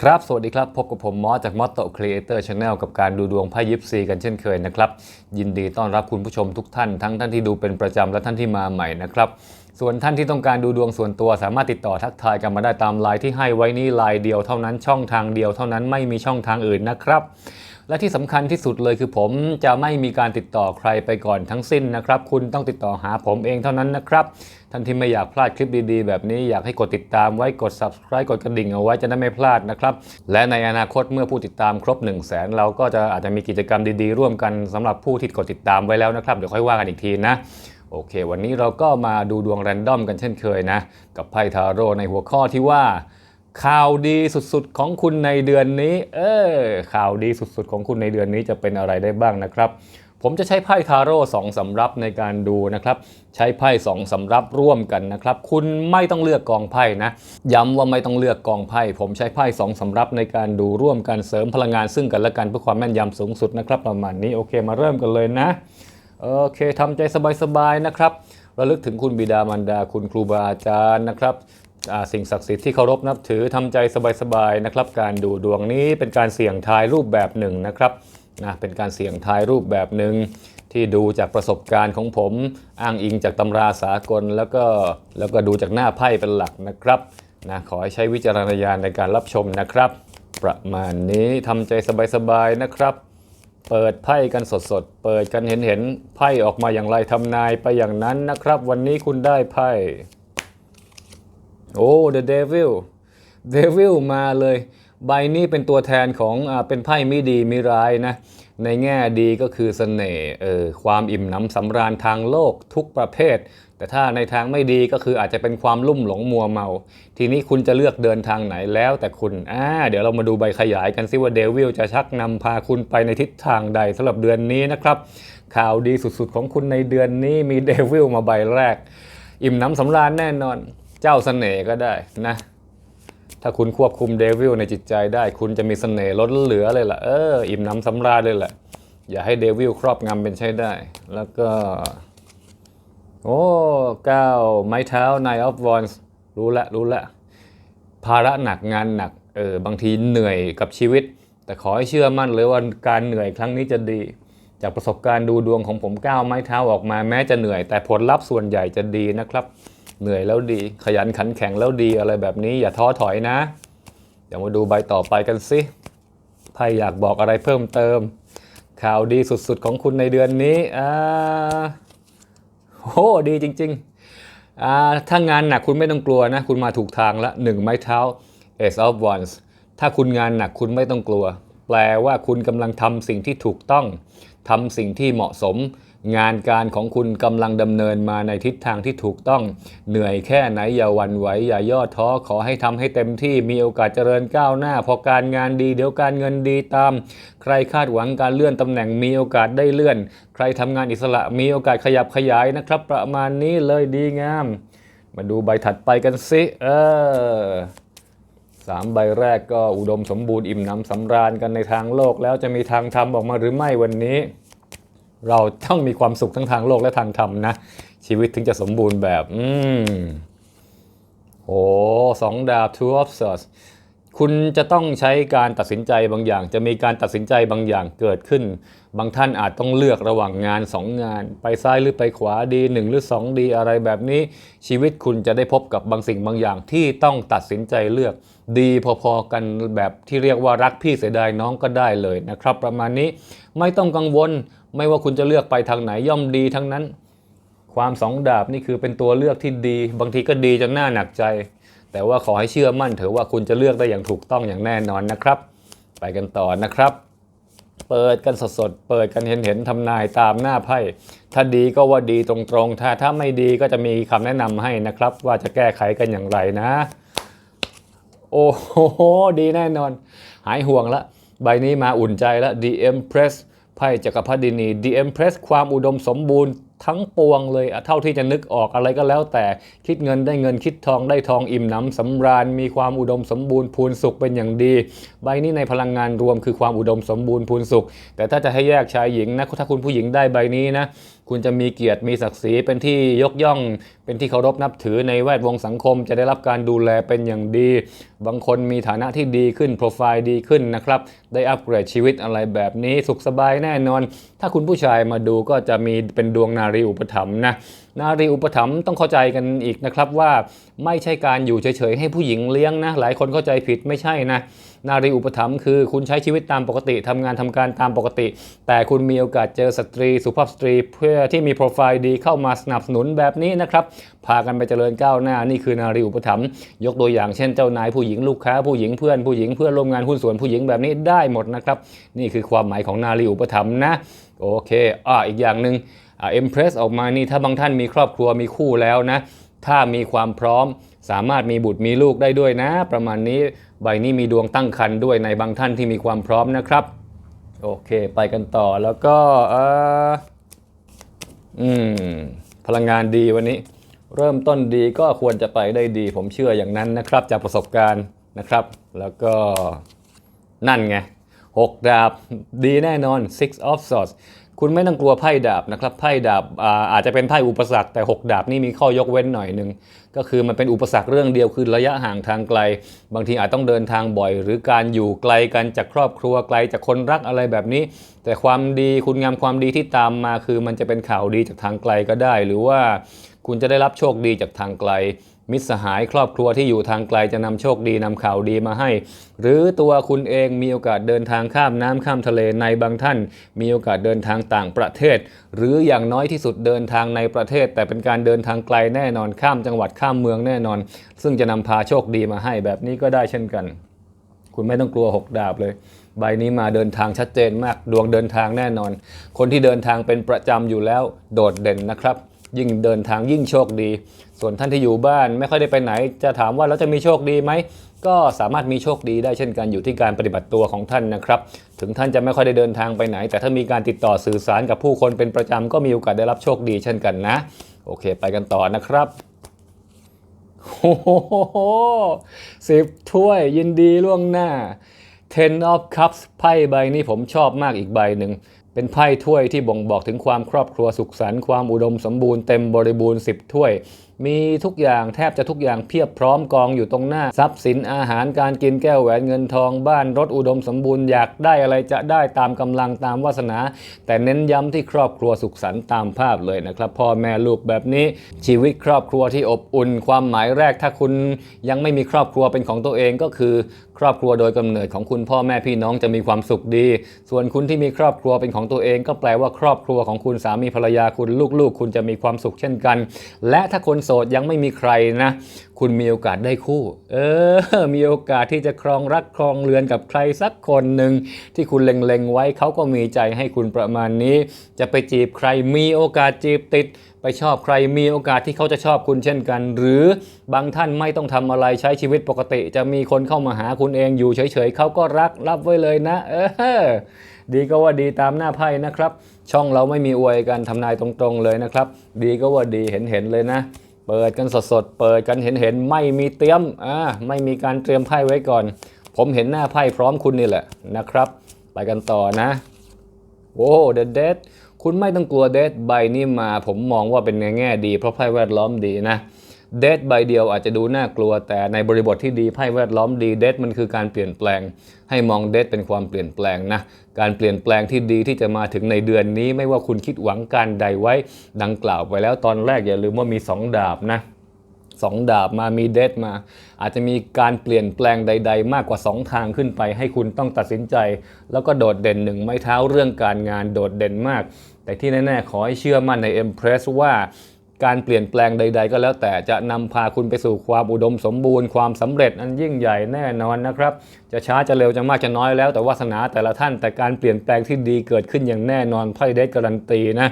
ครับ สวัสดีครับ พบกับผมมอสจากมอสโตครีเอเตอร์ชาแนลกับการดูดวงไพ่ยิปซีกันเช่นเคยนะครับ ยินดีต้อนรับคุณผู้ชมทุกท่าน ทั้งท่านที่ดูเป็นประจำและท่านที่มาใหม่นะครับ ส่วนท่านที่ต้องการดูดวงส่วนตัวสามารถติดต่อทักทายกันมาได้ตามไลน์ที่ให้ไว้นี้ไลน์เดียวเท่านั้นช่องทางเดียวเท่านั้นไม่มีช่องทางอื่นนะครับ และที่สำคัญที่สุดเลยคือผมจะไม่มีการติดต่อใครไปก่อนทั้งสิ้นนะครับ คุณต้องติดต่อหาผมเองเท่านั้นนะครับท่านที่ไม่อยากพลาดคลิปดีๆ แบบนี้อยากให้กดติดตามไว้กด subscribe กดกระดิ่งเอาไว้จะได้ไม่พลาดนะครับ และในอนาคตเมื่อผู้ติดตามครบ 1 0 0 0 0แสนเราก็จะอาจจะมีกิจกรรมดีๆ ร่วมกันสำหรับผู้ที่กดติดตามไว้แล้วนะครับเดี๋ยวค่อยว่ากันอีกทีนะ โอเค วันนี้เราก็มาดูดวงแรนดอมกันเช่นเคยนะ กับไพ่ทาโร่ในหัวข้อที่ว่า ข่าวดีสุดๆของคุณในเดือนนี้ เออข่าวดีสุดๆของคุณในเดือนนี้จะเป็นอะไรได้บ้างนะครับ ผมจะใช้ไพ่ทาโร่สองสำรับในการดูนะครับ ใช้ไพ่สองสำรับร่วมกันนะครับ คุณไม่ต้องเลือกกองไพ่นะ ย้ำว่าไม่ต้องเลือกกองไพ่ ผมใช้ไพ่สองสำรับในการดูร่วมกันเสริมพลังงานซึ่งกันและกันเพื่อความแม่นยำสูงสุดนะครับประมาณนี้โอเคมาเริ่มกันเลยนะ โอเคทำใจสบายๆนะครับระลึกถึงคุณบิดามารดาคุณครูบาอาจารย์นะครับสิ่งศักดิ์สิทธิ์ที่เคารพนับถือทำใจสบายๆนะครับ การดูดวงนี้เป็นการเสี่ยงทายรูปแบบหนึ่งนะครับนะเป็นการเสี่ยงทายรูปแบบหนึ่งที่ดูจากประสบการณ์ของผมอ้างอิงจากตำราสากลแล้วก็แล้วก็ดูจากหน้าไพ่เป็นหลักนะครับนะขอให้ใช้วิจารณญาณในการรับชมนะครับ ประมาณนี้ทำใจสบายๆนะครับ เปิดไพ่กันสดๆ เปิดกันเห็นๆ ไพ่ออกมาอย่างไรทำนายไปอย่างนั้นนะครับ วันนี้คุณได้ไพ่ โอ้ The Devil Devil มาเลย ใบนี้เป็นตัวแทนของอ่าเป็นไพ่ไม่ดีไม่ร้ายนะ ในแง่ดีก็คือเสน่ห์เออความอิ่มหนำสำราญทางโลกทุกประเภท แต่ถ้าในทางไม่ดีก็คืออาจจะเป็นความลุ่มหลงมัวเมา ทีนี้คุณจะเลือกเดินทางไหนแล้วแต่คุณอ่าเดี๋ยวเรามาดูใบขยายกันซิว่าเดวิลจะชักนำพาคุณไปในทิศทางใดสำหรับเดือนนี้นะครับ ข่าวดีสุดๆของคุณในเดือนนี้มีเดวิลมาใบแรก อิ่มน้ำสำราญแน่นอน เจ้าเสน่ห์ก็ได้นะถ้าคุณควบคุมเดวิลในจิตใจได้ คุณจะมีเสน่ห์ล้นเหลือเลยล่ะเอออิ่มน้ำสำราญเลยแหละอย่าให้เดวิลครอบงำเป็นใช้ได้ แล้วก็ โอ้ก้าไม้เท้า Nine of Wands รู้ละรู้ละ ภาระหนักงานหนัก เออบางทีเหนื่อยกับชีวิต แต่ขอให้เชื่อมั่นเลยว่าการเหนื่อยครั้งนี้จะดี จากประสบการณ์ดูดวงของผมก้าวไม้เท้าออกมาแม้จะเหนื่อย แต่ผลลัพธ์ส่วนใหญ่จะดีนะครับ เหนื่อยแล้วดี ขยันขันแข็งแล้วดีอะไรแบบนี้ อย่าท้อถอยนะ เดี๋ยวมาดูใบต่อไปกันสิไพ่อยากบอกอะไรเพิ่มเติม ข่าวดีสุดๆของคุณในเดือนนี้อ่า โอ้ดีจริงๆถ้างานหนักคุณไม่ต้องกลัวนะ คุณมาถูกทางละหนึ่งไม้เท้า Ace of Wands ถ้าคุณงานหนักคุณไม่ต้องกลัว แปลว่าคุณกำลังทำสิ่งที่ถูกต้องทำสิ่งที่เหมาะสม งานการของคุณกำลังดำเนินมาในทิศทางที่ถูกต้อง เหนื่อยแค่ไหนอย่าหวั่นไหวอย่าย่อท้อขอให้ทำให้เต็มที่มีโอกาสเจริญก้าวหน้า พอการงานดีเดี๋ยวการเงินดีตาม ใครคาดหวังการเลื่อนตำแหน่งมีโอกาสได้เลื่อน ใครทำงานอิสระมีโอกาสขยับขยายนะครับ ประมาณนี้เลยดีงาม มาดูใบถัดไปกันสิเออสามใบแรกก็อุดมสมบูรณ์อิ่มหน้ำสำราญกันในทางโลกแล้วจะมีทางธรรมออกมาหรือไม่วันนี้ เราต้องมีความสุขทั้งทางโลกและทางธรรมนะ ชีวิตถึงจะสมบูรณ์แบบ อืมโอ้สองดาบ two of swords คุณจะต้องใช้การตัดสินใจบางอย่าง จะมีการตัดสินใจบางอย่างเกิดขึ้น บางท่านอาจต้องเลือกระหว่างงานสองงาน ไปซ้ายหรือไปขวาดีหนึ่งหรือสองดีอะไรแบบนี้ ชีวิตคุณจะได้พบกับบางสิ่งบางอย่างที่ต้องตัดสินใจเลือก ดีพอๆกันแบบที่เรียกว่ารักพี่เสียดายน้องก็ได้เลยนะครับ ประมาณนี้ไม่ต้องกังวล ไม่ว่าคุณจะเลือกไปทางไหนย่อมดีทั้งนั้น ความสองดาบนี่คือเป็นตัวเลือกที่ดี บางทีก็ดีจนหน้าหนักใจ แต่ว่าขอให้เชื่อมั่นเถอะว่าคุณจะเลือกได้อย่างถูกต้องอย่างแน่นอนนะครับ ไปกันต่อนะครับ เปิดกันสดๆเปิดกันเห็นๆทำนายตามหน้าไพ่ถ้าดีก็ว่าดีตรงๆ ถ้าถ้าไม่ดีก็จะมีคำแนะนำให้นะครับ ว่าจะแก้ไขกันอย่างไรนะ โอ้โหดีแน่นอน หายห่วงละใบนี้มาอุ่นใจละ The Empress พ่จักรพรรดินี The Empress ความอุดมสมบูรณ์ทั้งปวงเลยเท่าที่จะนึกออกอะไรก็แล้วแต่คิดเงินได้เงินคิดทองได้ทองอิ่มหนำสำราญ มีความอุดมสมบูรณ์พูนสุขเป็นอย่างดี ใบนี้ในพลังงานรวมคือความอุดมสมบูรณ์พูนสุข แต่ถ้าจะให้แยกชายหญิงนะถ้าคุณผู้หญิงได้ใบนี้นะคุณจะมีเกียรติมีศักดิ์ศรีเป็นที่ยกย่อง เป็นที่เคารพนับถือในแวดวงสังคม จะได้รับการดูแลเป็นอย่างดี บางคนมีฐานะที่ดีขึ้นโปรไฟล์ดีขึ้นนะครับ ได้อัปเกรดชีวิตอะไรแบบนี้สุขสบายแน่นอน ถ้าคุณผู้ชายมาดูก็จะมีเป็นดวงนารีอุปถัมภ์นะนารีอุปถัมภ์ต้องเข้าใจกันอีกนะครับว่าไม่ใช่การอยู่เฉยๆให้ผู้หญิงเลี้ยงนะ หลายคนเข้าใจผิดไม่ใช่นะ นารีอุปถัมภ์คือคุณใช้ชีวิตตามปกติทำงานทำการตามปกติ แต่คุณมีโอกาสเจอสตรี สุภาพสตรี เพื่อที่มีโปรไฟล์ดีเข้ามาสนับสนุนแบบนี้นะครับพากันไปเจริญก้าวหน้านี่คือนารีอุปถัมภ์ยกตัวอย่างเช่นเจ้านายผู้หญิงลูกค้าผู้หญิงเพื่อนผู้หญิงเพื่อนร่วมงานหุ้นส่วนผู้หญิงแบบนี้ได้หมดนะครับ นี่คือความหมายของนารีอุปถัมภ์นะโอเคอ่าอีกอย่างหนึ่งอ่าเอ็มเพรสออกมานี่ถ้าบางท่านมีครอบครัวมีคู่แล้วนะ ถ้ามีความพร้อมสามารถมีบุตรมีลูกได้ด้วยนะ ประมาณนี้ใบนี้มีดวงตั้งครรภ์ด้วยในบางท่านที่มีความพร้อมนะครับโอเค ไปกันต่อแล้วก็ออืมพลังงานดีวันนี้ เริ่มต้นดีก็ควรจะไปได้ดี ผมเชื่ออย่างนั้นนะครับ จากประสบการณ์นะครับ แล้วก็นั่นไงหกดาบดีแน่นอน six of swords คุณไม่ต้องกลัวไพ่ดาบนะครับไพ่ดาบอาอาจจะเป็นไพ่อุปสรรคแต่ 6 ดาบนี่มีข้อยกเว้นหน่อยหนึ่งก็คือมันเป็นอุปสรรคเรื่องเดียวคือระยะห่างทางไกล บางทีอาจต้องเดินทางบ่อย หรือการอยู่ไกลกันจากครอบครัวไกลจากคนรักอะไรแบบนี้ แต่ความดีคุณงามความดีที่ตามมาคือมันจะเป็นข่าวดีจากทางไกลก็ได้ หรือว่า คุณจะได้รับโชคดีจากทางไกล มิตรสหายครอบครัวที่อยู่ทางไกลจะนำโชคดีนำข่าวดีมาให้ หรือตัวคุณเองมีโอกาสเดินทางข้ามน้ำข้ามทะเลในบางท่าน มีโอกาสเดินทางต่างประเทศ หรืออย่างน้อยที่สุดเดินทางในประเทศ แต่เป็นการเดินทางไกลแน่นอนข้ามจังหวัดข้ามเมืองแน่นอน ซึ่งจะนำพาโชคดีมาให้แบบนี้ก็ได้เช่นกัน คุณไม่ต้องกลัวหกดาบเลยใบนี้มาเดินทางชัดเจนมากดวงเดินทางแน่นอน คนที่เดินทางเป็นประจำอยู่แล้วโดดเด่นนะครับ ยิ่งเดินทางยิ่งโชคดี ส่วนท่านที่อยู่บ้านไม่ค่อยได้ไปไหน จะถามว่าแล้วจะมีโชคดีไหมก็สามารถมีโชคดีได้เช่นกันอยู่ที่การปฏิบัติตัวของท่านนะครับ ถึงท่านจะไม่ค่อยได้เดินทางไปไหน แต่ถ้ามีการติดต่อสื่อสารกับผู้คนเป็นประจำก็มีโอกาสได้รับโชคดีเช่นกันนะ โอเค ไปกันต่อนะครับโอ้โหสิบถ้วยยินดีล่วงหน้า Ten of Cups ไพ่ใบนี้ผมชอบมากอีกใบหนึ่ง เป็นไพ่ถ้วยที่บ่งบอกถึงความครอบครัวสุขสันต์ความอุดมสมบูรณ์เต็มบริบูรณ์ 10 ถ้วย มีทุกอย่างแทบจะทุกอย่างเพียบพร้อมกองอยู่ตรงหน้า ทรัพย์สินอาหารการกินแก้วแหวนเงินทองบ้านรถอุดมสมบูรณ์อยากได้อะไรจะได้ตามกำลังตามวาสนา แต่เน้นย้ำที่ครอบครัวสุขสันต์ตามภาพเลยนะครับ พ่อแม่ลูกแบบนี้ ชีวิตครอบครัวที่อบอุ่น ความหมายแรกถ้าคุณยังไม่มีครอบครัวเป็นของตัวเองก็คือครอบครัวโดยกำเนิดของคุณพ่อแม่พี่น้องจะมีความสุขดี ส่วนคุณที่มีครอบครัวเป็นของตัวเอง ก็แปลว่าครอบครัวของคุณสามีภรรยาคุณลูกๆ คุณจะมีความสุขเช่นกัน และถ้าคนโสดยังไม่มีใครนะ คุณมีโอกาสได้คู่ เออ มีโอกาสที่จะครองรักครองเรือนกับใครสักคนหนึ่งที่คุณเล็งๆไว้เขาก็มีใจให้คุณประมาณนี้ จะไปจีบใครมีโอกาสจีบติด ไปชอบใครมีโอกาสที่เขาจะชอบคุณเช่นกัน หรือบางท่านไม่ต้องทำอะไรใช้ชีวิตปกติ จะมีคนเข้ามาหาคุณเองอยู่เฉยๆเขาก็รักรับไว้เลยนะ เออดีก็ว่าดีตามหน้าไพ่นะครับ ช่องเราไม่มีอวยกันทำนายตรงๆเลยนะครับ ดีก็ว่าดีเห็นๆเลยนะ เปิดกันสดๆเปิดกันเห็นๆไม่มีเตรียมอ่าไม่มีการเตรียมไพ่ไว้ก่อน ผมเห็นหน้าไพ่พร้อมคุณนี่แหละนะครับ ไปกันต่อนะโอ้เดดเดด คุณไม่ต้องกลัวเดดใบนี้มา ผมมองว่าเป็นในแง่ดี เพราะไพ่แวดล้อมดีนะเดทใบเดียวอาจจะดูน่ากลัวแต่ในบริบทที่ดีไพ่แวดล้อมดีเดทมันคือการเปลี่ยนแปลง ให้มองเดทเป็นความเปลี่ยนแปลงนะการเปลี่ยนแปลงที่ดีที่จะมาถึงในเดือนนี้ ไม่ว่าคุณคิดหวังการใดไว้ดังกล่าวไปแล้วตอนแรกอย่าลืมว่ามี 2 ดาบนะสองดาบมามีเดทมา อาจจะมีการเปลี่ยนแปลงใด ๆ มากกว่า 2 ทางขึ้นไป ให้คุณต้องตัดสินใจ แล้วก็โดดเด่นหนึ่งไม้เท้าเรื่องการงานโดดเด่นมาก แต่ที่แน่ๆ ขอให้เชื่อมั่นใน Empress ว่าการเปลี่ยนแปลงใด ๆ ก็แล้วแต่จะนำพาคุณไปสู่ความอุดมสมบูรณ์ความสำเร็จอันยิ่งใหญ่แน่นอนนะครับ จะช้าจะเร็วจะมากจะน้อยแล้วแต่วาสนาแต่ละท่านแต่การเปลี่ยนแปลงที่ดีเกิดขึ้นอย่างแน่นอนไพ่เดทการันตีนะ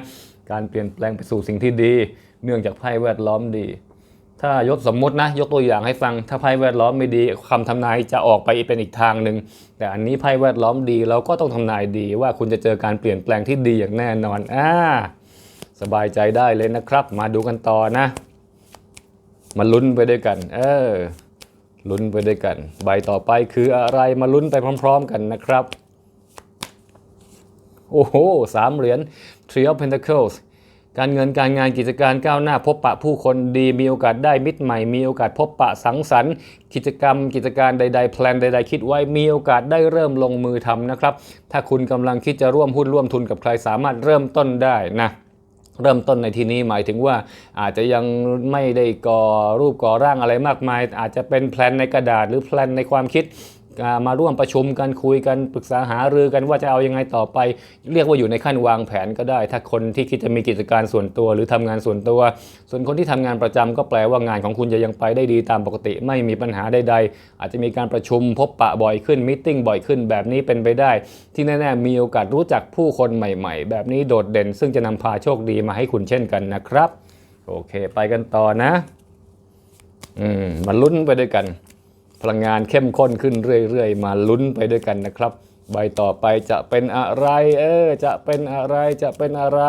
การเปลี่ยนแปลงไปสู่สิ่งที่ดี เนื่องจากไพ่แวดล้อมดี ถ้ายกสมมตินะยกตัวอย่างให้ฟังถ้าไพ่แวดล้อมไม่ดีคำทำนายจะออกไปเป็นอีกทางหนึ่งแต่อันนี้ไพ่แวดล้อมดีเราก็ต้องทำนายดีว่าคุณจะเจอการเปลี่ยนแปลงที่ดีอย่างแน่นอนอ่าสบายใจได้เลยนะครับ มาดูกันต่อนะ มาลุ้นไปด้วยกัน เออลุ้นไปด้วยกัน ใบต่อไปคืออะไรมาลุ้นไปพร้อม ๆ กันนะครับ โอ้โหสามเหรียญ Three of Pentacles การเงินการงานกิจการก้าวหน้าพบปะผู้คนดีมีโอกาสได้มิตรใหม่ มีโอกาสพบปะสังสรรค์กิจกรรม กิจการใดๆ แพลนใด ๆ คิดไว้มีโอกาสได้เริ่มลงมือทำนะครับ ถ้าคุณกำลังคิดจะร่วมหุ้นร่วมทุนกับใครสามารถเริ่มต้นได้นะเริ่มต้นในที่นี้หมายถึงว่าอาจจะยังไม่ได้ก่อรูปก่อร่างอะไรมากมาย อาจจะเป็นแพลนในกระดาษหรือแพลนในความคิด มาร่วมประชุมกันคุยกันปรึกษาหารือกันว่าจะเอายังไงต่อไป เรียกว่าอยู่ในขั้นวางแผนก็ได้ ถ้าคนที่คิดจะมีกิจการส่วนตัว หรือทำงานส่วนตัว ส่วนคนที่ทำงานประจำก็แปลว่างานของคุณจะยังไปได้ดีตามปกติ ไม่มีปัญหาใดๆอาจจะมีการประชุมพบปะบ่อยขึ้นมิ팅บ่อยขึ้น แบบนี้เป็นไปได้ ที่แน่ๆมีโอกาสรู้จักผู้คนใหม่ ๆ แบบนี้โดดเด่น ซึ่งจะนำพาโชคดีมาให้คุณเช่นกันนะครับ โอเค ไปกันต่อนะ อืมมาลุ้นไปด้วยกัน พลังงานเข้มข้นขึ้นเรื่อยๆ มาลุ้นไปด้วยกันนะครับ ใบต่อไปจะเป็นอะไร เออ จะเป็นอะไรจะเป็นอะไร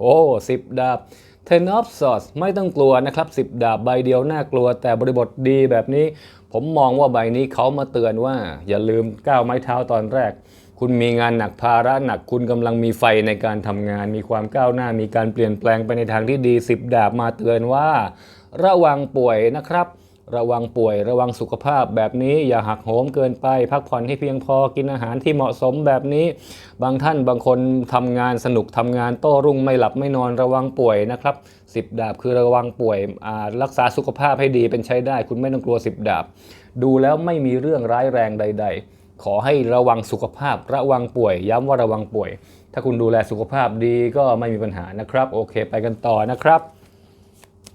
โอ้สิบดาบ Ten of Swords ไม่ต้องกลัวนะครับสิบดาบใบเดียวน่ากลัวแต่บริบทดีแบบนี้ ผมมองว่าใบนี้เขามาเตือนว่า อย่าลืมก้าวไม้เท้าตอนแรก คุณมีงานหนักภาระหนักคุณกำลังมีไฟในการทำงาน มีความก้าวหน้ามีการเปลี่ยนแปลงไปในทางที่ดีสิบดาบมาเตือนว่า ระวังป่วยนะครับ ระวังป่วยระวังสุขภาพแบบนี้อย่าหักโหมเกินไป พักผ่อนให้เพียงพอกินอาหารที่เหมาะสมแบบนี้ บางท่านบางคนทำงานสนุกทำงานโต้รุ่งไม่หลับไม่นอนระวังป่วยนะครับสิบดาบคือระวังป่วยรักษาสุขภาพให้ดีเป็นใช้ได้ คุณไม่ต้องกลัวสิบดาบ ดูแล้วไม่มีเรื่องร้ายแรงใด ๆ ขอให้ระวังสุขภาพ ระวังป่วย ย้ำว่าระวังป่วย ถ้าคุณดูแลสุขภาพดีก็ไม่มีปัญหานะครับ โอเค ไปกันต่อนะครับ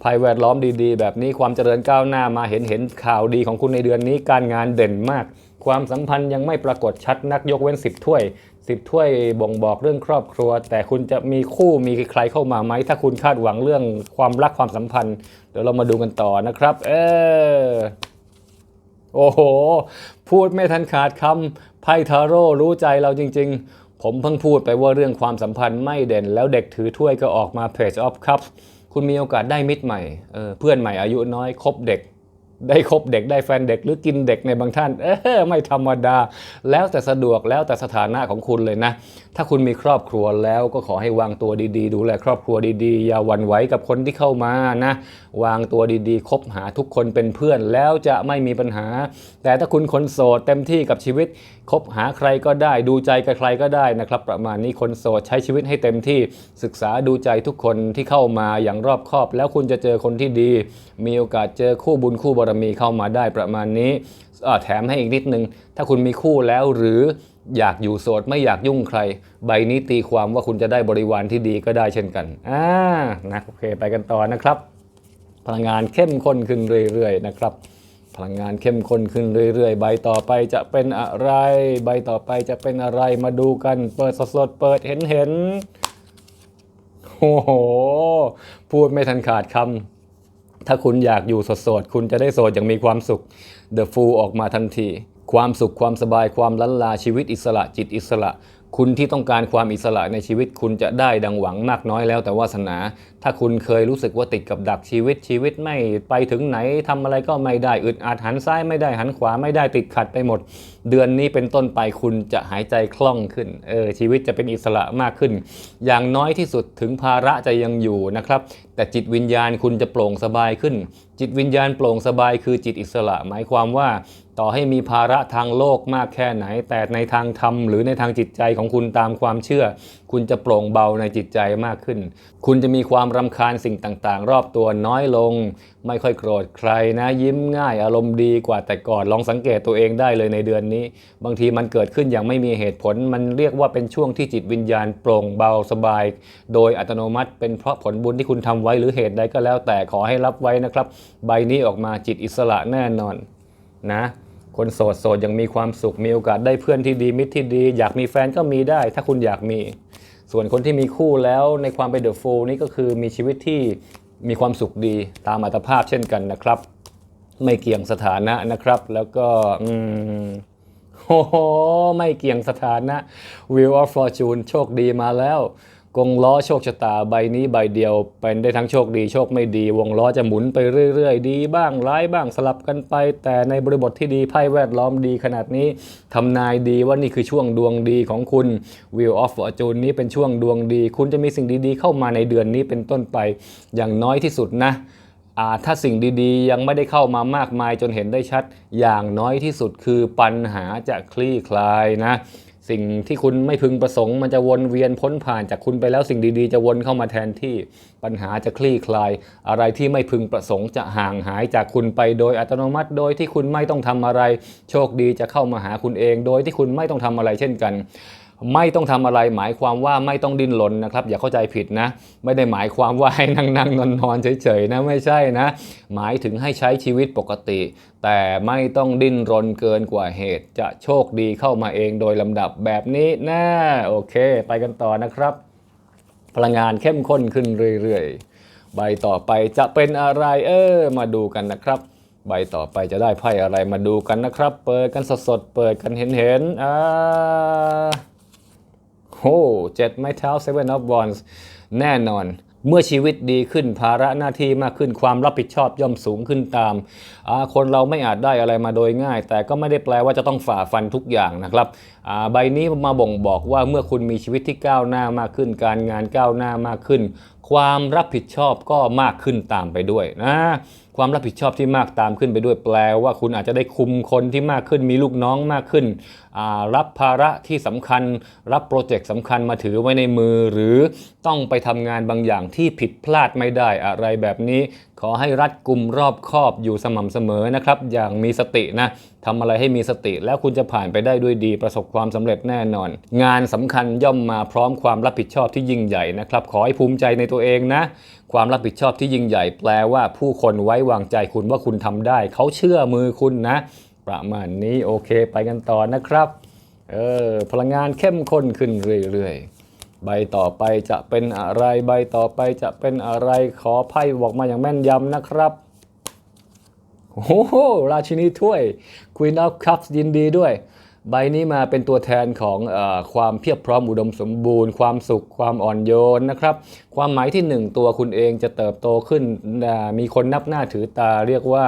ภัยแวดล้อมดีๆ แบบนี้ความเจริญก้าวหน้ามาเห็นเห็นข่าวดีของคุณในเดือนนี้การงานเด่นมาก ความสัมพันธ์ยังไม่ปรากฏชัดนักยกเว้น 10 ถ้วย 10 ถ้วยบ่งบอกเรื่องครอบครัว แต่คุณจะมีคู่มีใครเข้ามาไหมถ้าคุณคาดหวังเรื่องความรักความสัมพันธ์ เดี๋ยวเรามาดูกันต่อนะครับ เออโอ้โห พูดไม่ทันขาดคำไพ่ทาโร่รู้ใจเราจริง ๆ ผมเพิ่งพูดไปว่าเรื่องความสัมพันธ์ไม่เด่น แล้วเด็กถือถ้วยก็ออกมา Page of Cups คุณมีโอกาสได้มิตรใหม่เออเพื่อนใหม่อายุน้อยคบเด็ก ได้คบเด็กได้แฟนเด็กหรือกินเด็กในบางท่านเออไม่ธรรมดา แล้วแต่สะดวกแล้วแต่สถานะของคุณเลยนะ ถ้าคุณมีครอบครัวแล้วก็ขอให้วางตัวดีๆ ดูแลครอบครัวดีๆ อย่าหวั่นไหวกับคนที่เข้ามานะ วางตัวดีๆ คบหาทุกคนเป็นเพื่อนแล้วจะไม่มีปัญหา แต่ถ้าคุณคนโสดเต็มที่กับชีวิต คบหาใครก็ได้ ดูใจกับใครก็ได้นะครับ ประมาณนี้คนโสดใช้ชีวิตให้เต็มที่ศึกษาดูใจทุกคนที่เข้ามาอย่างรอบคอบ แล้วคุณจะเจอคนที่ดี มีโอกาสเจอคู่บุญคู่บารมีเข้ามาได้ประมาณนี้อ่าแถมให้อีกนิดนึง ถ้าคุณมีคู่แล้วหรือ อยากอยู่โสดไม่อยากยุ่งใคร ใบนี้ตีความว่าคุณจะได้บริวารที่ดีก็ได้เช่นกันอ่านะโอเคไปกันต่อนะครับ พลังงานเข้มข้นขึ้นเรื่อยๆนะครับ พลังงานเข้มข้นขึ้นเรื่อยๆ ใบต่อไปจะเป็นอะไร ใบต่อไปจะเป็นอะไรมาดูกัน เปิดสดๆเปิดเห็นเห็นๆโอ้โหพูดไม่ทันขาดคำถ้าคุณอยากอยู่สดๆ คุณจะได้โสดอย่างมีความสุข The Fool ออกมาทันที ความสุขความสบายความลันลาชีวิตอิสระจิตอิสระ คุณที่ต้องการความอิสระในชีวิตคุณจะได้ดังหวังมากน้อยแล้วแต่วาสนา ถ้าคุณเคยรู้สึกว่าติดกับดักชีวิตชีวิตไม่ไปถึงไหนทำอะไรก็ไม่ได้อึดอัดหันซ้ายไม่ได้หันขวาไม่ได้ติดขัดไปหมด เดือนนี้เป็นต้นไปคุณจะหายใจคล่องขึ้นเออชีวิตจะเป็นอิสระมากขึ้น อย่างน้อยที่สุดถึงภาระจะยังอยู่นะครับ แต่จิตวิญญาณคุณจะโปร่งสบายขึ้น จิตวิญญาณโปร่งสบายคือจิตอิสระ หมายความว่า ต่อให้มีภาระทางโลกมากแค่ไหน แต่ในทางธรรมหรือในทางจิตใจของคุณตามความเชื่อ คุณจะโปร่งเบาในจิตใจมากขึ้น คุณจะมีความรำคาญสิ่งต่างๆ รอบตัวน้อยลง ไม่ค่อยโกรธใครนะ ยิ้มง่ายอารมณ์ดีกว่าแต่ก่อนลองสังเกตตัวเองได้เลยในเดือนนี้ บางทีมันเกิดขึ้นอย่างไม่มีเหตุผล มันเรียกว่าเป็นช่วงที่จิตวิญญาณโปร่งเบาสบาย โดยอัตโนมัติ เป็นเพราะผลบุญที่คุณทำไว้หรือเหตุใดก็แล้ว แต่ขอให้รับไว้นะครับ ใบนี้ออกมาจิตอิสระแน่นอนนะ คนโสดโสดยังมีความสุขมีโอกาสได้เพื่อนที่ดีมิตรที่ดี อยากมีแฟนก็มีได้ ถ้าคุณอยากมี ส่วนคนที่มีคู่แล้วในความเป็นเดอะฟูลนี่ก็คือมีชีวิตที่มีความสุขดีตามอัตภาพเช่นกันนะครับ ไม่เกี่ยงสถานะนะครับ แล้วก็อืมโอ้โหไม่เกี่ยงสถานะ Wheel of Fortune โชคดีมาแล้ว กงล้อโชคชะตาใบนี้ใบเดียว เป็นได้ทั้งโชคดีโชคไม่ดี วงล้อจะหมุนไปเรื่อยๆ ดีบ้างร้ายบ้างสลับกันไป แต่ในบริบทที่ดีไพ่แวดล้อมดีขนาดนี้ทำนายดีว่านี่คือช่วงดวงดีของคุณ Wheel of Fortune นี้เป็นช่วงดวงดี คุณจะมีสิ่งดีๆ เข้ามาในเดือนนี้เป็นต้นไปอย่างน้อยที่สุดนะถ้าสิ่งดีๆ ยังไม่ได้เข้ามามากมายจนเห็นได้ชัด อย่างน้อยที่สุดคือปัญหาจะคลี่คลายนะ สิ่งที่คุณไม่พึงประสงค์มันจะวนเวียนพ้นผ่านจากคุณไปแล้วสิ่งดีๆ จะวนเข้ามาแทนที่ปัญหาจะคลี่คลาย อะไรที่ไม่พึงประสงค์จะห่างหายจากคุณไปโดยอัตโนมัติ โดยที่คุณไม่ต้องทำอะไร โชคดีจะเข้ามาหาคุณเอง โดยที่คุณไม่ต้องทำอะไรเช่นกัน ไม่ต้องทำอะไรหมายความว่าไม่ต้องดิ้นรนนะครับ อย่าเข้าใจผิดนะ ไม่ได้หมายความว่าให้นั่งนั่งนอนนอนเฉยๆนะไม่ใช่นะ หมายถึงให้ใช้ชีวิตปกติ แต่ไม่ต้องดิ้นรนเกินกว่าเหตุ จะโชคดีเข้ามาเองโดยลำดับแบบนี้นะโอเค ไปกันต่อนะครับ พลังงานเข้มข้นขึ้นเรื่อยๆ ใบต่อไปจะเป็นอะไรเออมาดูกันนะครับใบต่อไปจะได้ไพ่อะไรมาดูกันนะครับ เปิดกันสดๆ เปิดกันเห็นๆอ่า โอ้เจ็ดไม้เท้า Seven of Wands แน่นอน เมื่อชีวิตดีขึ้นภาระหน้าที่มากขึ้นความรับผิดชอบย่อมสูงขึ้นตาม คนเราไม่อาจได้อะไรมาโดยง่าย แต่ก็ไม่ได้แปลว่าจะต้องฝ่าฟันทุกอย่างนะครับใบนี้มาบ่งบอกว่าเมื่อคุณมีชีวิตที่ก้าวหน้ามากขึ้น การงานก้าวหน้ามากขึ้น ความรับผิดชอบก็มากขึ้นตามไปด้วยนะความรับผิดชอบที่มากตามขึ้นไปด้วยแปลว่าคุณอาจจะได้คุมคนที่มากขึ้นมีลูกน้องมากขึ้น รับภาระที่สำคัญ รับโปรเจกต์สำคัญมาถือไว้ในมือ หรือต้องไปทำงานบางอย่างที่ผิดพลาดไม่ได้อะไรแบบนี้ ขอให้รัดกลุ่มรอบคอบอยู่สม่ำเสมอนะครับ อย่างมีสตินะทำอะไรให้มีสติแล้วคุณจะผ่านไปได้ด้วยดีประสบความสำเร็จแน่นอน งานสำคัญย่อมมาพร้อมความรับผิดชอบที่ยิ่งใหญ่นะครับขอให้ภูมิใจในตัวเองนะ ความรับผิดชอบที่ยิ่งใหญ่แปลว่าผู้คนไว้วางใจคุณว่าคุณทำได้ เขาเชื่อมือคุณนะ ประมาณนี้โอเคไปกันต่อนะครับเออพลังงานเข้มข้นขึ้นเรื่อยๆ ใบต่อไปจะเป็นอะไรใบต่อไปจะเป็นอะไรขอไพ่บอกมาอย่างแม่นยำนะครับโอ้โหราชินีถ้วย Queen of Cups ยินดีด้วย ใบนี้มาเป็นตัวแทนของเออความเพียบพร้อมอุดมสมบูรณ์ ความสุขความอ่อนโยนนะครับ ความหมายที่หนึ่งตัวคุณเองจะเติบโตขึ้น มีคนนับหน้าถือตาเรียกว่า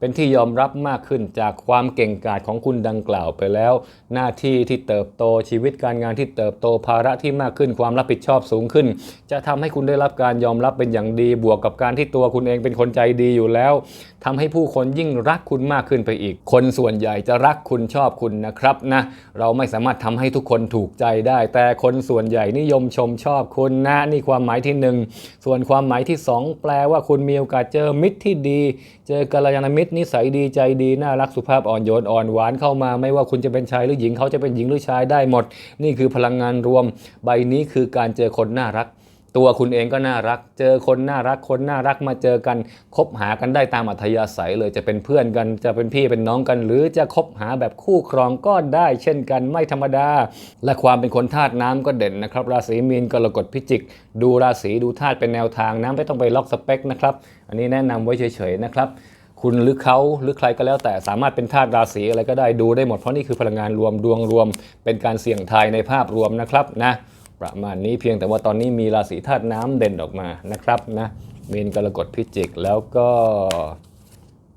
เป็นที่ยอมรับมากขึ้นจากความเก่งกาจของคุณดังกล่าวไปแล้ว หน้าที่ที่เติบโตชีวิตการงานที่เติบโตภาระที่มากขึ้นความรับผิดชอบสูงขึ้น จะทำให้คุณได้รับการยอมรับเป็นอย่างดี บวกกับการที่ตัวคุณเองเป็นคนใจดีอยู่แล้วทำให้ผู้คนยิ่งรักคุณมากขึ้นไปอีก คนส่วนใหญ่จะรักคุณชอบคุณนะครับนะเราไม่สามารถทำให้ทุกคนถูกใจได้ แต่คนส่วนใหญ่นิยมชมชอบคุณนะนี่ความหมายที่หนึ่งส่วนความหมายที่สองแปลว่าคุณมีโอกาสเจอมิตรที่ดี เจอกัลยาณมิตรนิสัยดีใจดี น่ารักสุภาพอ่อนโยนอ่อนหวานเข้ามา ไม่ว่าคุณจะเป็นชายหรือหญิงเขาจะเป็นหญิงหรือชายได้หมด นี่คือพลังงานรวม ใบนี้คือการเจอคนน่ารัก ตัวคุณเองก็น่ารัก เจอคนน่ารักคนน่ารักมาเจอกันคบหากันได้ตามอัธยาศัยเลยจะเป็นเพื่อนกัน จะเป็นพี่เป็นน้องกัน หรือจะคบหาแบบคู่ครองก็ได้ เช่นกันไม่ธรรมดา และความเป็นคนธาตุน้ำก็เด่นนะครับ ราศีมีนกรกฎพิจิก ดูราศีดูธาตุเป็นแนวทางนะไม่ต้องไปล็อกสเปคนะครับอันนี้แนะนำไว้เฉยๆนะครับ คุณหรือเขาหรือใครก็แล้วแต่สามารถเป็นธาตุราศีอะไรก็ได้ดูได้หมดเพราะนี่คือพลังงานรวมดวงรวม เป็นการเสี่ยงทายในภาพรวมนะครับนะประมาณนี้เพียงแต่ว่าตอนนี้มีราศีธาตุน้ำเด่นออกมานะครับนะมีนกรกฎพิจิกแล้วก็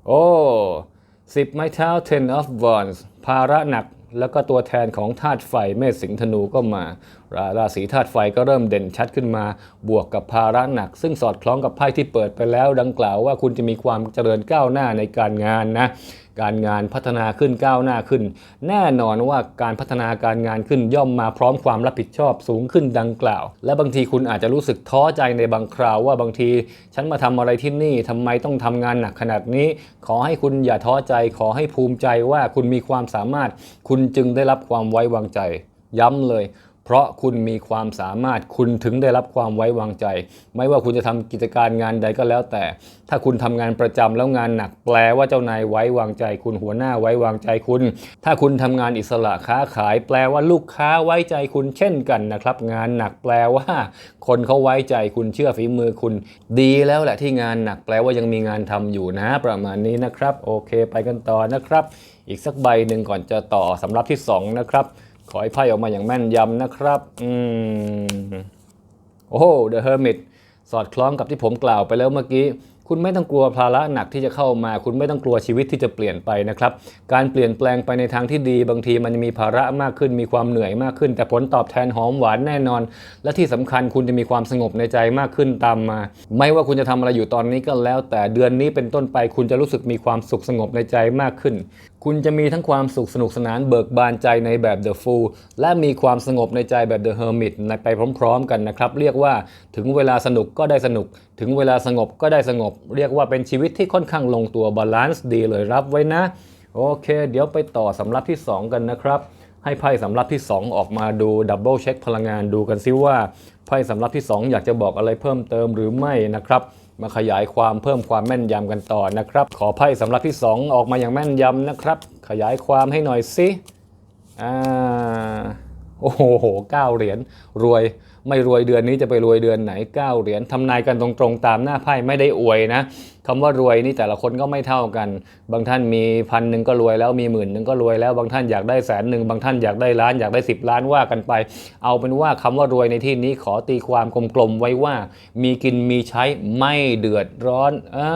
โอ้สิบไม้เท้า ten of wands ภาระหนัก แล้วก็ตัวแทนของธาตุไฟเมษสิงห์ธนูก็มา ราราศีธาตุไฟก็เริ่มเด่นชัดขึ้นมา บวกกับภาระหนัก ซึ่งสอดคล้องกับไพ่ที่เปิดไปแล้ว ดังกล่าวว่าคุณจะมีความเจริญก้าวหน้าในการงานนะ การงานพัฒนาขึ้นก้าวหน้าขึ้น แน่นอนว่าการพัฒนาการงานขึ้นย่อมมาพร้อมความรับผิดชอบสูงขึ้นดังกล่าว และบางทีคุณอาจจะรู้สึกท้อใจในบางคราวว่าบางที ฉันมาทำอะไรที่นี่ทำไมต้องทำงานหนักขนาดนี้ ขอให้คุณอย่าท้อใจขอให้ภูมิใจว่าคุณมีความสามารถ คุณจึงได้รับความไว้วางใจ ย้ำเลย เพราะคุณมีความสามารถคุณถึงได้รับความไว้วางใจ ไม่ว่าคุณจะทำกิจการงานใดก็แล้วแต่ ถ้าคุณทำงานประจำแล้วงานหนักแปลว่าเจ้านายไว้วางใจ คุณหัวหน้าไว้วางใจคุณ ถ้าคุณทำงานอิสระค้าขาย แปลว่าลูกค้าไว้ใจคุณเช่นกันนะครับ งานหนักแปลว่า คนเขาไว้ใจคุณเชื่อฝีมือคุณ ดีแล้วแหละที่งานหนักแปลว่ายังมีงานทำอยู่นะ ประมาณนี้นะครับ โอเค ไปกันต่อนะครับ อีกสักใบหนึ่งก่อนจะต่อสำรับที่สองนะครับ ขอให้ไพ่ออกมาอย่างแม่นยำนะครับ อืม โอ้ The Hermit สอดคล้องกับที่ผมกล่าวไปแล้วเมื่อกี้ คุณไม่ต้องกลัวภาระหนักที่จะเข้ามา คุณไม่ต้องกลัวชีวิตที่จะเปลี่ยนไปนะครับ การเปลี่ยนแปลงไปในทางที่ดี บางทีมันจะมีภาระมากขึ้น มีความเหนื่อยมากขึ้น แต่ผลตอบแทนหอมหวานแน่นอน และที่สำคัญคุณจะมีความสงบในใจมากขึ้นตามมา ไม่ว่าคุณจะทำอะไรอยู่ตอนนี้ก็แล้ว แต่เดือนนี้เป็นต้นไปคุณจะรู้สึกมีความสุขสงบในใจมากขึ้น คุณจะมีทั้งความสุขสนุกสนานเบิกบานใจในแบบ The Fool และมีความสงบในใจแบบ The Hermit ไปพร้อมๆ กันนะครับ เรียกว่าถึงเวลาสนุกก็ได้สนุก ถึงเวลาสงบก็ได้สงบ เรียกว่าเป็นชีวิตที่ค่อนข้างลงตัวบาลานซ์ดีเลยรับไว้นะ โอเค เดี๋ยวไปต่อสำรับที่ 2 กันนะครับ ให้ไพ่สำรับที่ 2 ออกมาดูดับเบิลเช็คพลังงานดูกันซิว่าไพ่สำรับที่ 2 อยากจะบอกอะไรเพิ่มเติมหรือไม่นะครับ มาขยายความเพิ่มความแม่นยำกันต่อนะครับ ขอไพ่สำหรับที่ 2 ออกมาอย่างแม่นยำนะครับ ขยายความให้หน่อยสิอ่าโอ้โหเก้าเหรียญรวยไม่รวยเดือนนี้จะไปรวยเดือนไหนเก้าเหรียญทำนายกันตรงๆตามหน้าไพ่ไม่ได้อวยนะคำว่ารวยนี่แต่ละคนก็ไม่เท่ากัน บางท่านมีพันหนึ่งก็รวยแล้วมีหมื่นหนึ่งก็รวยแล้ว บางท่านอยากได้แสนหนึ่งบางท่านอยากได้ล้านอยากได้ 10 ล้านว่ากันไป เอาเป็นว่าคำว่ารวยในที่นี้ขอตีความกลมๆไว้ว่า มีกินมีใช้ไม่เดือดร้อนอ่า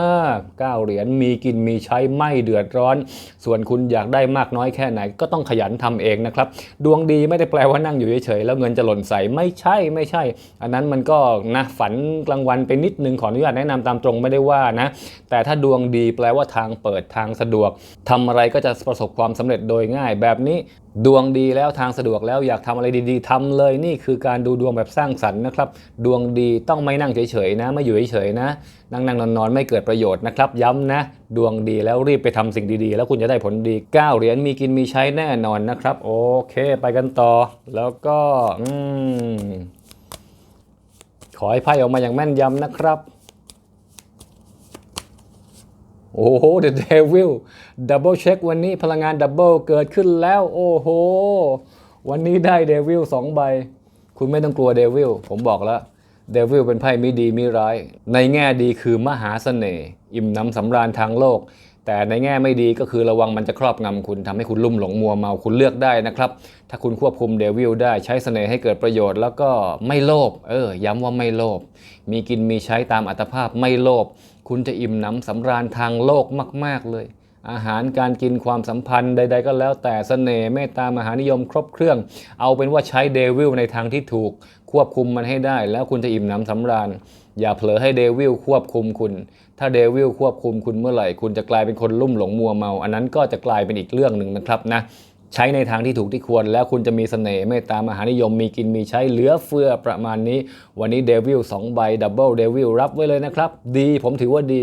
เก้าเหรียญมีกินมีใช้ไม่เดือดร้อน ส่วนคุณอยากได้มากน้อยแค่ไหน ก็ต้องขยันทำเองนะครับ ดวงดีไม่ได้แปลว่านั่งอยู่เฉยๆแล้วเงินจะหล่นใส่ไม่ใช่ไม่ใช่ อันนั้นมันก็นะฝันกลางวันไปนิดนึงขออนุญาตแนะนำตามตรงไม่ได้ว่านะแต่ถ้าดวงดีแปลว่าทางเปิดทางสะดวกทำอะไรก็จะประสบความสำเร็จโดยง่าย แบบนี้ดวงดีแล้วทางสะดวกแล้วอยากทำอะไรดีๆทำเลยนี่คือการดูดวงแบบสร้างสรรค์นะครับ ดวงดีต้องไม่นั่งเฉยๆนะไม่อยู่เฉยๆนะนั่งนั่งนอนๆไม่เกิดประโยชน์นะครับ ย้ำนะ ดวงดีแล้วรีบไปทำสิ่งดีๆ แล้วคุณจะได้ผลดี9เหรียญมีกินมีใช้แน่นอนนะครับ โอเค ไปกันต่อ แล้วก็อืขอให้ไพ่ออกมาอย่างแม่นยำนะครับ โอ้โห The Devil Double Check วันนี้พลังงานดับเบิลเกิดขึ้นแล้ว โอ้โห วันนี้ได้ Devil 2ใบ คุณไม่ต้องกลัว Devil ผมบอกแล้ว Devil เป็นไพ่ม่ดีม่ร้าย ในแง่ดีคือมหาเสน่ห์ อิ่มน้ำสำราญทางโลก แต่ในแง่ไม่ดีก็คือระวังมันจะครอบงำคุณทำให้คุณลุ่มหลงมัวเมาคุณเลือกได้นะครับ ถ้าคุณควบคุมเดวิลได้ใช้เสน่ห์ให้เกิดประโยชน์แล้วก็ไม่โลภเออ ย้ำว่าไม่โลภมีกินมีใช้ตามอัตภาพไม่โลภ คุณจะอิ่มหน้ำสำราญทางโลกมาก ๆ เลย อาหารการกินความสัมพันธ์ใด ๆ ก็แล้วแต่เสน่ห์เมตตามหานิยมครบเครื่อง เอาเป็นว่าใช้เดวิลในทางที่ถูก ควบคุมมันให้ได้ แล้วคุณจะอิ่มหน้ำสำราญ อย่าเผลอให้เดวิลควบคุมคุณ ถ้าเดวิลควบคุมคุณเมื่อไหร่ คุณจะกลายเป็นคนลุ่มหลงมัวเมา อันนั้นก็จะกลายเป็นอีกเรื่องหนึ่งนะครับนะ ใช้ในทางที่ถูกที่ควร แล้วคุณจะมีเสน่ห์เมตตามหานิยมมีกินมีใช้เหลือเฟือประมาณนี้ วันนี้เดวิล2ใบดับเบิลเดวิลรับไว้เลยนะครับ ดีผมถือว่าดี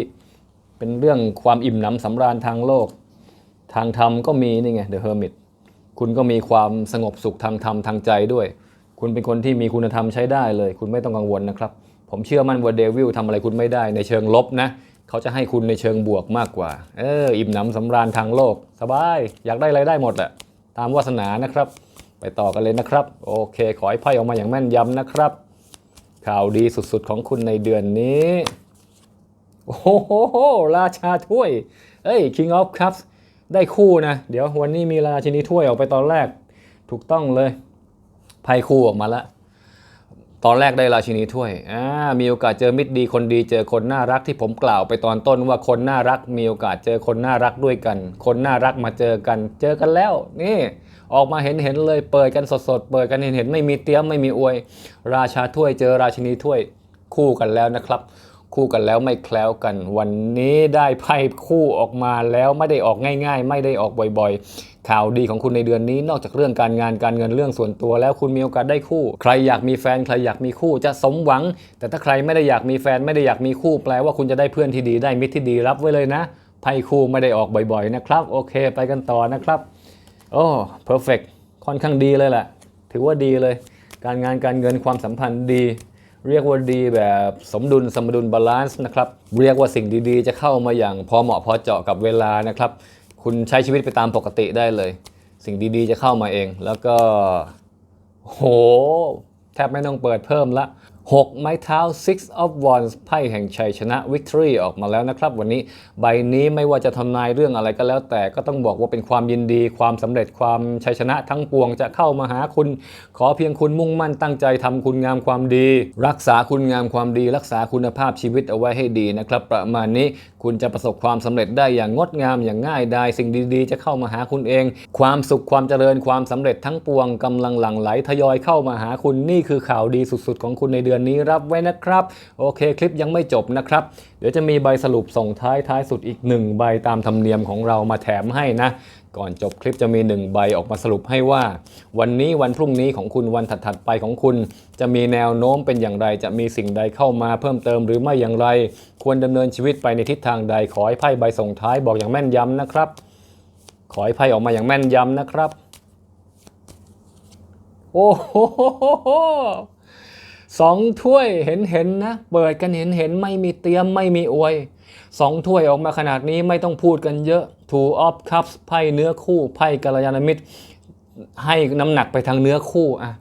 เป็นเรื่องความอิ่มหนำสำราญทางโลก ทางธรรมก็มีนี่ไง The Hermit คุณก็มีความสงบสุขทางธรรมทางใจด้วย คุณเป็นคนที่มีคุณธรรมใช้ได้เลย คุณไม่ต้องกังวลนะครับ ผมเชื่อมั่นว่าเดวิลทำอะไรคุณไม่ได้ในเชิงลบนะเขาจะให้คุณในเชิงบวกมากกว่า เอออิ่มหนำสำราญทางโลก สบาย อยากได้อะไรได้หมดแหละ ตามวาสนานะครับ ไปต่อกันเลยนะครับ โอเค ขอให้ไพ่ออกมาอย่างแม่นยำนะครับ ข่าวดีสุดๆของคุณในเดือนนี้ โอ้โหราชาถ้วย เอ้ย King of Cups ได้คู่นะ เดี๋ยววันนี้มีราชินีถ้วยออกไปตอนแรก ถูกต้องเลยไพ่คู่ออกมาแล้ว ตอนแรกได้ราชินีถ้วยอ่ามีโอกาสเจอมิตรดีคนดีเจอคนน่ารักที่ผมกล่าวไปตอนต้นว่าคนน่ารัก มีโอกาสเจอคนน่ารักด้วยกัน คนน่ารักมาเจอกัน เจอกันแล้ว นี่ ออกมาเห็นเห็นเลย เปิดกันสดๆ เปิดกันเห็นเห็นไม่มีเตี้ยมไม่มีอวย ราชาถ้วยเจอราชินีถ้วยคู่กันแล้วนะครับ คู่กันแล้วไม่แคล้วกัน วันนี้ได้ไพ่คู่ออกมาแล้วไม่ได้ออกง่าย ๆ ไม่ได้ออกบ่อยๆ ข่าวดีของคุณในเดือนนี้นอกจากเรื่องการงานการเงินเรื่องส่วนตัว แล้วคุณมีโอกาสได้คู่ ใครอยากมีแฟนใครอยากมีคู่จะสมหวัง แต่ถ้าใครไม่ได้อยากมีแฟนไม่ได้อยากมีคู่ แปลว่าคุณจะได้เพื่อนที่ดีได้มิตรที่ดีรับไว้เลยนะไพ่คู่ไม่ได้ออกบ่อยๆนะครับโอเค ไปกันต่อนะครับโอ้ perfect ค่อนข้างดีเลยแหละถือว่าดีเลย การงานการเงินความสัมพันธ์ดีเรียกว่าดีแบบสมดุลสมดุลบาลานซ์นะครับ เรียกว่าสิ่งดีๆ จะเข้ามาอย่างพอเหมาะพอเจาะกับเวลานะครับ คุณใช้ชีวิตไปตามปกติได้เลย สิ่งดีๆจะเข้ามาเอง แล้วก็โห แทบไม่ต้องเปิดเพิ่มละ 6 ไม้เท้า six of wands ไพ่แห่งชัยชนะ victory ออกมาแล้วนะครับ วันนี้ใบนี้ไม่ว่าจะทำนายเรื่องอะไรก็แล้ว แต่ก็ต้องบอกว่าเป็นความยินดี ความสำเร็จความชัยชนะทั้งปวงจะเข้ามาหาคุณ ขอเพียงคุณมุ่งมั่นตั้งใจทำคุณงามความดี รักษาคุณงามความดี รักษาคุณภาพชีวิตเอาไว้ให้ดีนะครับ ประมาณนี้คุณจะประสบความสำเร็จได้อย่างงดงามอย่างง่ายดายสิ่งดีๆ จะเข้ามาหาคุณเอง ความสุขความเจริญความสำเร็จทั้งปวงกำลังหลั่งไหลทยอยเข้ามาหาคุณนี่คือข่าวดีสุด ๆ ของคุณในเดือนอนี้รับไว้นะครับ โอเคคลิปยังไม่จบนะครับ เดี๋ยวจะมีใบสรุปส่งท้ายท้ายสุดอีกหนึ่งใบตามธรรมเนียมของเรามาแถมให้นะ ก่อนจบคลิปจะมีหนึ่งใบออกมาสรุปให้ว่า วันนี้วันพรุ่งนี้ของคุณวันถัดๆไปของคุณ จะมีแนวโน้มเป็นอย่างไร จะมีสิ่งใดเข้ามาเพิ่มเติมหรือไม่อย่างไร ควรดำเนินชีวิตไปในทิศทางใดขอให้ไพ่ใบส่งท้ายบอกอย่างแม่นยำนะครับ ขอให้ไพ่ออกมาอย่างแม่นยำนะครับ โอ้โห สองถ้วยเห็นเห็นนะ เปิดกันเห็นเห็นไม่มีเตรียมไม่มีอวยสองถ้วยออกมาขนาดนี้ไม่ต้องพูดกันเยอะ two of cups ไพ่เนื้อคู่ไพ่กัลยาณมิตร ให้น้ำหนักไปทางเนื้อคู่อะ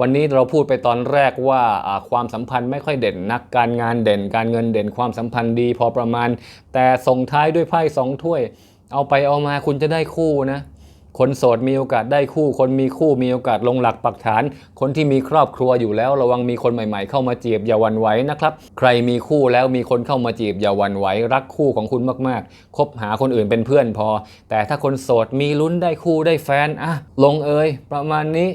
วันนี้เราพูดไปตอนแรกว่าความสัมพันธ์ไม่ค่อยเด่นนักการงานเด่น การเงินเด่นความสัมพันธ์ดีพอประมาณ แต่ส่งท้ายด้วยไพ่สองถ้วย เอาไปเอามาคุณจะได้คู่นะ คนโสดมีโอกาสได้คู่ คนมีคู่มีโอกาสลงหลักปักฐาน คนที่มีครอบครัวอยู่แล้ว ระวังมีคนใหม่ๆ เข้ามาจีบอย่าวันไหวนะครับ ใครมีคู่แล้วมีคนเข้ามาจีบอย่าวันไหวรักคู่ของคุณมากๆ คบหาคนอื่นเป็นเพื่อนพอ แต่ถ้าคนโสดมีลุ้นได้คู่ได้แฟนอะลงเอยประมาณนี้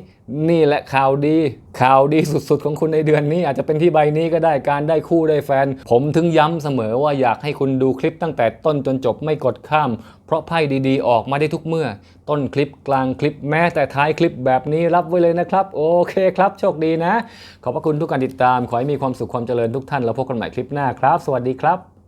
นี่แหละข่าวดี ข่าวดีสุดๆ ของคุณในเดือนนี้อาจจะเป็นที่ใบนี้ก็ได้การได้คู่ได้แฟน ผมถึงย้ำเสมอว่าอยากให้คุณดูคลิปตั้งแต่ต้นจนจบไม่กดข้าม เพราะไพ่ดีๆ ออกมาได้ทุกเมื่อ ต้นคลิปกลางคลิปแม้แต่ท้ายคลิปแบบนี้รับไว้เลยนะครับ โอเคครับ โชคดีนะ ขอบพระคุณทุกการติดตาม ขอให้มีความสุขความเจริญทุกท่านแล้วพบกันใหม่คลิปหน้าครับ สวัสดีครับ